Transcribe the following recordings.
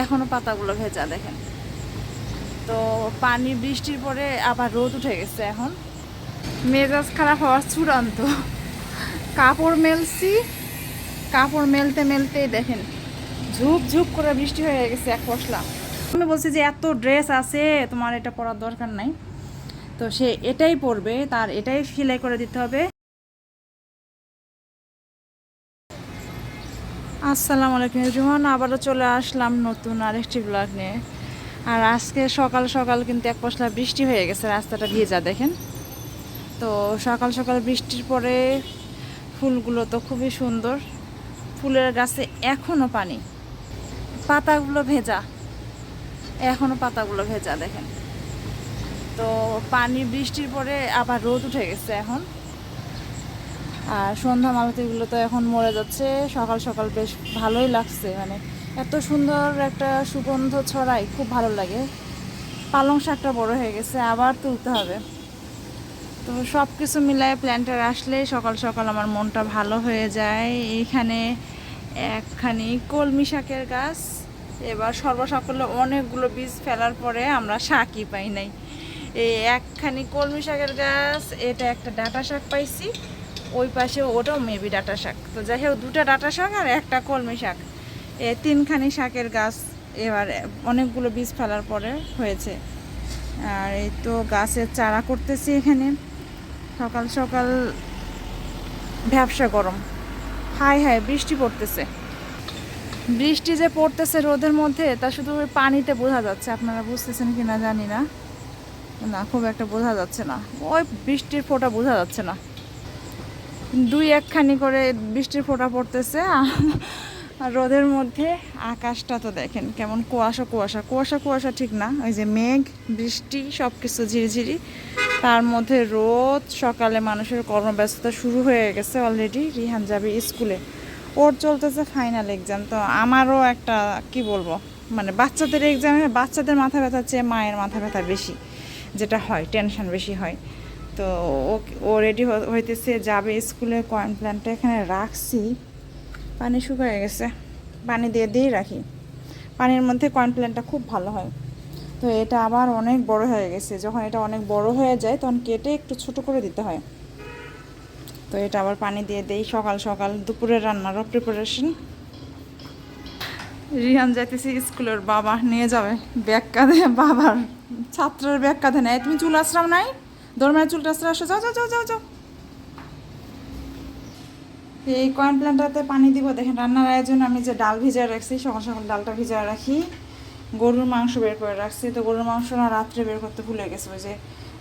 এখনও পাতাগুলো ভেজা, দেখেন। তো পানি বৃষ্টির পরে আবার রোদ উঠে গেছে এখন। মেজাজ খারাপ হওয়ার চূড়ান্ত। কাপড় মেলছি, কাপড় মেলতে মেলতে দেখেন ঝুপ ঝুপ করে বৃষ্টি হয়ে গেছে এক পশলা। আমি বলছি যে, এত ড্রেস আছে, তোমার এটা পরার দরকার নাই। তো সে এটাই পরবে, তার এটাই সেলাই করে দিতে হবে। আসসালামু আলাইকুম রুহান আবারও চলে আসলাম নতুন আরেকটি ব্লগ নিয়ে। আর আজকে সকাল সকাল কিন্তু এক পশলা বৃষ্টি হয়ে গেছে, রাস্তাটা ভিজা, দেখেন। তো সকাল সকাল বৃষ্টির পরে ফুলগুলো তো খুবই সুন্দর। ফুলের গাছে এখনও পানি। পাতাগুলো ভেজা। এখনও পাতাগুলো ভেজা, দেখেন। তো পানি বৃষ্টির পরে আবার রোদ উঠে গেছে এখন। আর সন্ধ্যা মালতিগুলো তো এখন মরে যাচ্ছে। সকাল সকাল বেশ ভালোই লাগছে মানে এত সুন্দর একটা সুগন্ধ ছড়াই খুব ভালো লাগে। পালং শাকটা বড় হয়ে গেছে, আবার তুলতে হবে। তো সব কিছু মিলায় প্ল্যান্টার আসলে সকাল সকাল আমার মনটা ভালো হয়ে যায়। এইখানে একখানি কলমি শাকের গাছ, এবার সর্বসকলে অনেকগুলো বীজ ফেলার পরে আমরা শাকই পাই নাই। এই একখানি কলমি শাকের গাছ, এটা একটা ডাটা শাক পাইছি। ওই পাশে ওটাও মেবি ডাটা শাক। তো যাই হোক দুটা ডাটা শাক আর একটা কলমি শাক। এ তিনখানি শাকের গাছ এবার অনেকগুলো বীজ ফেলার পরে হয়েছে। আর এই তো গাছের চারা করতেছি এখানে। সকাল সকাল ব্যবসা গরম। হাই হাই বৃষ্টি পড়তেছে। বৃষ্টি যে পড়তেছে রোদের মধ্যে, তা শুধু ওই পানিতে বোঝা যাচ্ছে। আপনারা বুঝতেছেন কি না জানি না। না, খুব একটা বোঝা যাচ্ছে না। ওই বৃষ্টির ফোঁটা বোঝা যাচ্ছে না। দুই একখানি করে বৃষ্টির ফোঁটা পড়তেছে। রোদের মধ্যে আকাশটা তো দেখেন কেমন কুয়াশা কুয়াশা। কুয়াশা কুয়াশা ঠিক না। ওই যে মেঘ, বৃষ্টি সব কিছু ঝিরিঝিরি। তার মধ্যে রোদ, সকালে মানুষের কর্মব্যস্ততা শুরু হয়ে গেছে অলরেডি রিহান যাবে স্কুলে। ওর চলতেছে ফাইনাল এক্সাম তো আমারও একটা, কি বলব মানে বাচ্চাদের এক্সামে বাচ্চাদের মাথা ব্যথার চেয়ে মায়ের মাথা ব্যথা বেশি, যেটা হয় টেনশন বেশি হয়। তো ও ও রেডি হইতেছে, যাবে স্কুলে কয়েন প্ল্যানটা এখানে রাখছি। পানি শুকিয়ে গেছে। পানি দিয়ে দিয়েই রাখি। পানির মধ্যে কয়েন প্ল্যানটা খুব ভালো হয়। তো এটা আবার অনেক বড় হয়ে গেছে। যখন এটা অনেক বড় হয়ে যায়, তখন কেটে একটু ছোট করে দিতে হয়। তো এটা আবার পানি দিয়ে দেই। সকাল সকাল দুপুরের রান্নারও প্রিপারেশন রিহান যাইতেছি স্কুলের বাবা নিয়ে যাবে। ব্যাগ কাঁধে বাবার ছাত্রের ব্যাগ কাঁধে নেয় তুমি চুল আশ্রাম নাই? দরমায় চুলটা আশ্রা আসো, যাও যাও যাও যাও যাও। এই কয়েন প্ল্যান্টটাতে পানি দিব। দেখেন রান্নার আয়োজন, আমি যে ডাল ভিজায় রাখছি, সকাল সকাল ডালটা ভিজায় রাখি। গরুর মাংস বের করে রাখছি। তো গরুর মাংস না রাত্রে বের করতে ভুলে গেছে। ওই যে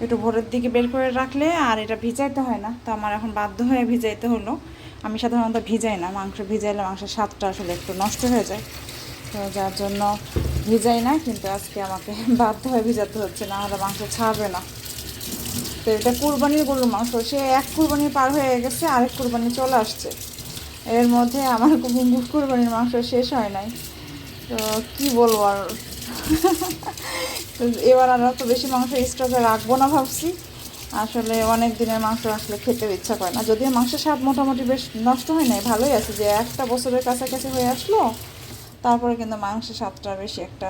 একটু ভোরের দিকে বের করে রাখলে আর এটা ভিজাইতে হয় না। তো আমার এখন বাধ্য হয়ে ভিজাইতে হলো। আমি সাধারণত ভিজাই না, মাংস ভিজাইলে মাংসের স্বাদটা আসলে একটু নষ্ট হয়ে যায়। তো যার জন্য ভিজাই না, কিন্তু আজকে আমাকে বাধ্য হয়ে ভিজাতে হচ্ছে, না হলে মাংস ছাড়বে না। তো এটা কুরবানির গরুর মাংস। সে এক কুরবানি পার হয়ে গেছে, আরেক কুরবানি চলে আসছে। এর মধ্যে আমার কুরবানির মাংস শেষ হয় নাই। তো কি বলব আর? এবার আর অত বেশি মাংস স্টকে রাখব না ভাবছি। আসলে অনেক দিনের মাংস আসলে খেতে ইচ্ছা করে না। যদিও মাংসের স্বাদ মোটামুটি বেশ নষ্ট হয় নাই, ভালোই আছে যে একটা বছরের কাছাকাছি হয়ে আসলো, তারপরে কিন্তু মাংসের স্বাদটা বেশি একটা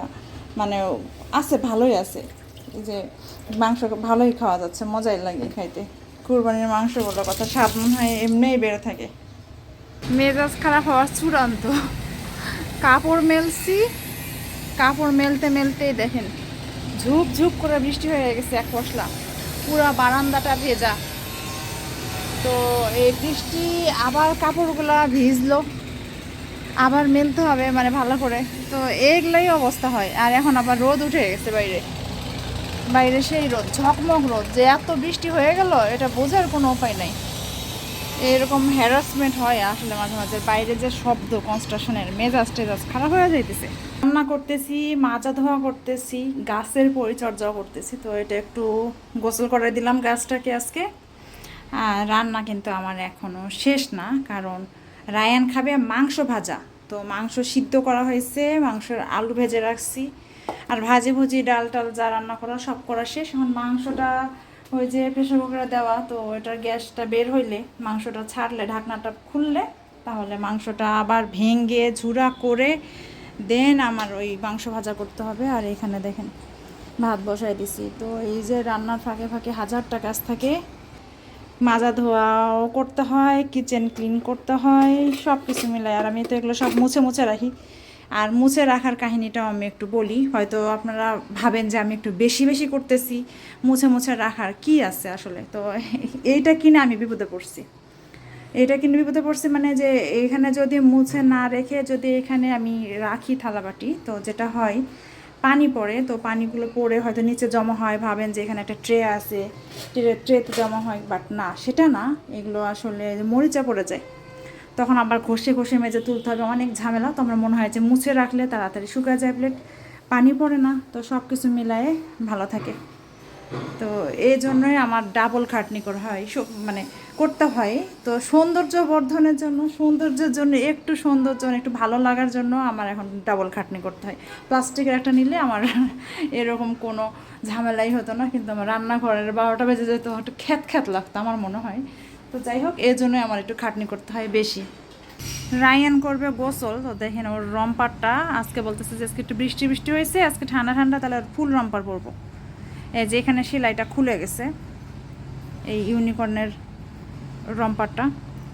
মানে আছে, ভালোই আছে। যে মাংস ভালোই খাওয়া যাচ্ছে, মজাই লাগে খাইতে। কুরবানির মাংস কথা, স্বাদ মনে হয় এমনিই বেড়ে থাকে। মেজাজ খারাপ হওয়ার চূড়ান্ত। কাপড় মেলছি, কাপড় মেলতে মেলতেই দেখেন, ঝুপ ঝুপ করে বৃষ্টি হয়ে গেছে এক পশলা। পুরো বারান্দাটা ভেজা। তো এই বৃষ্টি, আবার কাপড়গুলো ভিজলো। আবার মেলতে হবে মানে ভালো করে। তো এগুলোই অবস্থা হয়। আর এখন আবার রোদ উঠে গেছে বাইরে। বাইরে সেই রোদ, ঝকমক রোদ, যে এত বৃষ্টি হয়ে গেল, এটা বোঝার কোনো উপায় নাই। এরকম হ্যারাসমেন্ট হয় আসলে মাঝে মাঝে, বাইরে যে শব্দ কনস্ট্রাকশনের মেজাজ টেজাজ খারাপ হয়ে যাইতেছে। রান্না করতেছি, মাজা ধোয়া করতেছি, গাছের পরিচর্যা করতেছি, তো এটা একটু গোসল করে দিলাম গাছটাকে আজকে। রান্না কিন্তু আমার এখনও শেষ না, কারণ রায়ান খাবে মাংস ভাজা। তো মাংস সিদ্ধ করা হয়েছে, মাংসের আলু ভেজে রাখছি। আর ভাজি ভুজি ডাল টাল যা রান্না করা সব করা শেষ। এখন মাংসটা ওই যে প্রেশার কুকারে দেওয়া, তো ওটার গ্যাসটা বের হইলে মাংসটা ছাড়লে, ঢাকনাটা খুললে, তাহলে মাংসটা আবার ভেঙে ঝুরা করে দেন আমার ওই মাংস ভাজা করতে হবে। আর এখানে দেখেন, ভাত বসাই দিছি। তো এই যে রান্নার ফাঁকে ফাঁকে হাজারটা কাজ থাকে। মাজা ধোয়াও করতে হয় কিচেন ক্লিন করতে হয় সব কিছু মিলাই আর আমি তো এগুলো সব মুছে মুছে রাখি। আর মুছে রাখার কাহিনীটাও আমি একটু বলি। হয়তো আপনারা ভাবেন যে আমি একটু বেশি বেশি করতেছি, মুছে মুছে রাখার কি আছে আসলে? তো এইটা কিনে আমি বিপদে পড়ছি। এটা কিন্তু বিপদে পড়ছি মানে যে এখানে যদি মুছে না রেখে যদি এখানে আমি রাখি থালাবাটি, তো যেটা হয় পানি পড়ে, তো পানিগুলো পড়ে হয়তো নিচে জমা হয়, ভাবেন যে এখানে একটা ট্রে আছে, ট্রে, ট্রেতে জমা হয় বাট না, সেটা না। এগুলো আসলে মরিচা পড়ে যায়। তখন আবার ঘষে ঘষে মেজে তুলতে হবে, অনেক ঝামেলা। তো আমার মনে হয় যে মুছে রাখলে তাড়াতাড়ি শুকায় যায় প্লেট পানি পড়ে না, তো সব কিছু মিলায়ে ভালো থাকে। তো এই জন্যই আমার ডাবল খাটনি করা হয় মানে করতে হয়। তো সৌন্দর্য বর্ধনের জন্য, সৌন্দর্যের জন্য, একটু সৌন্দর্য, একটু ভালো লাগার জন্য আমার এখন ডাবল খাটনি করতে হয়। প্লাস্টিকের একটা নিলে আমার এরকম কোনো ঝামেলাই হতো না, কিন্তু আমার রান্নাঘরের বারোটা বেজে যেত, একটু খ্যাত খ্যাত লাগতো, আমার মনে হয়। তো যাই হোক এই জন্যই আমার একটু খাটনি করতে হয় বেশি। রায়ান করবে গোসল, তো দেখেন ওর রম্পারটা। আজকে বলতেছে যে, আজকে একটু বৃষ্টি বৃষ্টি হয়েছে, আজকে ঠান্ডা ঠান্ডা, তাহলে ওর ফুল রম্পার পরবো। এই যে এখানে সেলাইটা খুলে গেছে, এই ইউনিকর্নের রম্পারটা।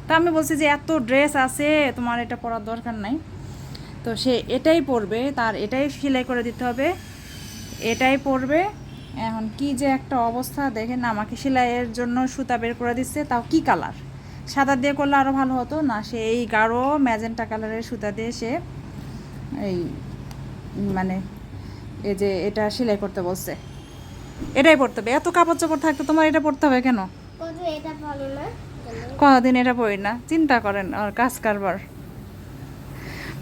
তো আমি বলছি যে, এত ড্রেস আছে, তোমার এটা পরার দরকার নাই। তো সে এটাই পরবে, তার এটাই সেলাই করে দিতে হবে, এটাই পরবে এখন কি যে একটা অবস্থা দেখেন আমাকে সেলাইয়ের জন্য সুতা বের করে দিচ্ছে তাও কি কালার সাদা দিয়ে করলে আরও ভালো হতো? না সে এই গাঢ় ম্যাজেন্টা কালারের সুতা দিয়ে সে এই মানে এই যে এটা সেলাই করতে বলছে। এটাই পড়তে হবে। এত কাপড় চোপড় থাকতে তোমার এটা পড়তে হবে কেন? কত এটা ভালো না। কতদিন এটা পড়ি না। চিন্তা করেন আর কাজ কারবার।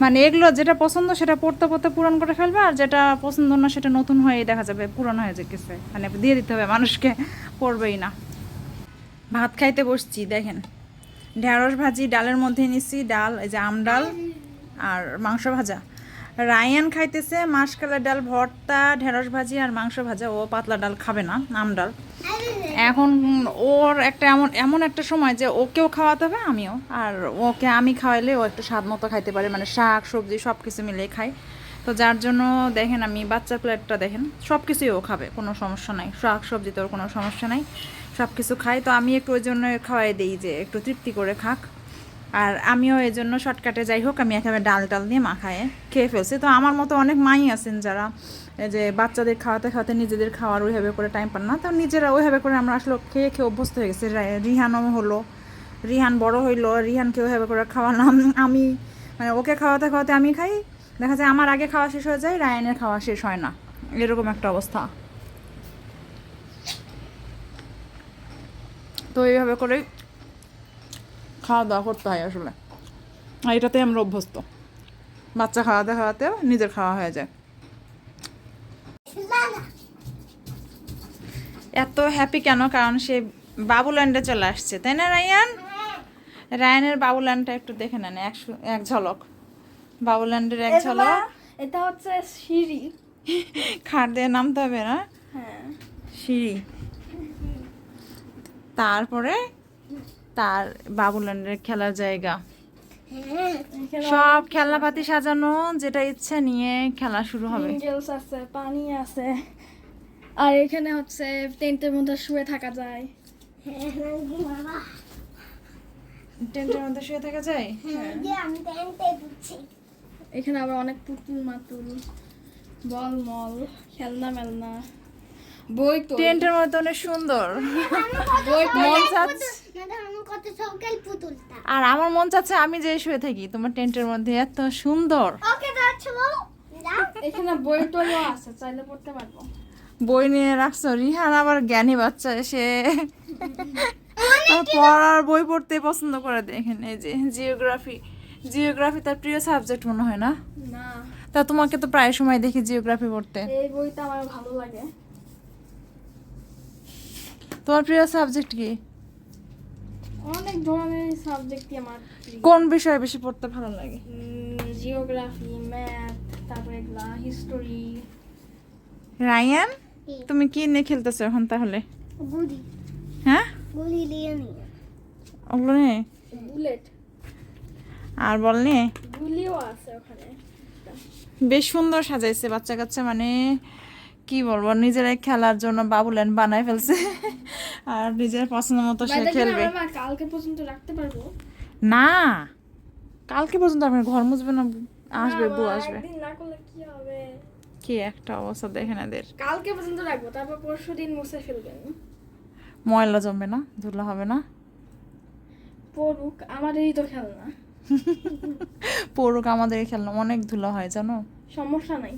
মানে এগুলো যেটা পছন্দ সেটা পড়তে পড়তে পূরণ করে ফেলবে, আর যেটা পছন্দ না সেটা নতুন হয়ে দেখা যাবে পূরণ হয়ে গেছে। মানে দিয়ে দিতে হবে, মানুষকে পড়বেই না। ভাত খাইতে বসছি, দেখেন। ঢেঁড়স ভাজি, ডালের মধ্যে নিচ্ছি ডাল, এই যে আম ডাল আর মাংস ভাজা। রায়ান খাইতেছে মাসকালের ডাল, ভর্তা, ঢেঁড়স ভাজি আর মাংস ভাজা। ও পাতলা ডাল খাবে না, আম ডাল। এখন ওর একটা এমন এমন একটা সময় যে ওকেও খাওয়াতে হবে, আমিও। আর ওকে আমি খাওয়াইলে ও একটু স্বাদ মতো খাইতে পারে মানে শাক, সবজি সব কিছু মিলিয়ে খাই তো যার জন্য দেখেন আমি বাচ্চার প্লেটটা দেখেন সব কিছুই ও খাবে, কোনো সমস্যা নাই। শাক সবজিতে ওর কোনো সমস্যা নাই সব কিছু খাই তো আমি একটু ওই জন্য খাওয়াই দিই যে একটু তৃপ্তি করে খাক। আর আমিও এই জন্য শর্টকাটে যাই হোক, আমি একেবারে ডাল টাল দিয়ে মাখায়ে খেয়ে ফেলছি। তো আমার মতো অনেক মাই আছেন যারা যে বাচ্চাদের খাওয়াতে খাওয়াতে নিজেদের খাওয়ার ওইভাবে করে টাইম পান না। তো নিজেরা ওইভাবে করে আমরা আসলে খেয়ে খেয়ে অভ্যস্ত হয়ে গেছি। রিহানও হলো, রিহান বড় হইল, রিহানকে ওইভাবে করে খাওয়ালাম। আমি মানে ওকে খাওয়াতে খাওয়াতে আমি খাই। দেখা যায় আমার আগে খাওয়া শেষ হয়ে যায়, রায়ানের খাওয়া শেষ হয় না। এরকম একটা অবস্থা। তো এইভাবে করে খাওয়া দাওয়া করতে হয় আসলে। আর এটাতে আমরা অভ্যস্ত। বাচ্চা খাওয়াতে খাওয়াতেও নিজের খাওয়া হয়ে যায়। এত হ্যাপি কেন? কারণ সে বাবুল্যান্ডে চলে আসছে। তাই না রায়ান? রায়ানের বাবুল্যান্ডটা একটু দেখে নেন এক এক ঝলক। বাবুল্যান্ডের এক ঝলক। এটা হচ্ছে সিঁড়ি। খাট দিয়ে নামতে হবে না? হ্যাঁ। সিঁড়ি। তারপরে তার বাবুল্যান্ডের খেলার জায়গা। সব খেলনাপাতি সাজানো যেটা ইচ্ছে নিয়ে খেলা শুরু হবে। আছে পানি আছে। আর এখানে হচ্ছে টেন্টের মধ্যে শুয়ে থাকা যায়। টেন্টের মধ্যে শুয়ে থাকা যায়? এখানে আবার অনেক পুতুল মাতুল বল মল খেলনা মেলনা। বই তো। টেন্টের মধ্যে অনেক সুন্দর। বই মন চাচ্ছে কত সকাল পুতুলটা আর আমার মন চাচ্ছে আমি যে শুয়ে থাকি তোমার টেন্টের মধ্যে এত সুন্দর। এখানে বই টইও আছে চাইলে পড়তে পারব। বই নিয়ে রাখছো রিহান আবার জ্ঞানী বাচ্চা এসে। তার পড়ার বই পড়তে পছন্দ করে দেখেন এই যে জিওগ্রাফি। জিওগ্রাফি তার প্রিয় সাবজেক্ট মনে হয় না? না। তা তোমাকে তো প্রায় সময় দেখি জিওগ্রাফি পড়তে। এই বইটা আমার ভালো লাগে। তোমার প্রিয় সাবজেক্ট কি? অনেক ধরনের সাবজেক্টই আমার কোন বিষয়ে বেশি পড়তে ভালো লাগে? জিওগ্রাফি ম্যাথ তারপরে এগুলা হিস্টোরি রায়ান তুমি কি নিয়ে খেলতেছো এখন তাহলে? গুড়ি হ্যাঁ? গুড়ি নিয়ে নিয়ে। ওগুলো নিয়ে? বুলেট। আর বল নিয়ে? গুলিও আছে ওখানে। বেশ সুন্দর সাজাইছে বাচ্চা কাচ্চা মানে কি বলব নিজেরাই খেলার জন্য বাবুলেন বানায় ফেলছে। আর নিজের পছন্দ মতো সে খেলবে। কালকে পর্যন্ত রাখতে পারব? না কালকে পর্যন্ত আপনার ঘর মুছবে না আসবে বউ আসবে। না করলে কি হবে? কি একটা অবস্থা দেখেন এদের। কালকে পর্যন্ত রাখব তারপর পরশু দিন মুছে ফেলবেন। ময়লা জমবে না ধুলা হবে না। পড়ুক আমাদেরই তো খেলনা। পড়ুক আমাদের খেলনা অনেক ধুলা হয় জানো? সমস্যা নাই।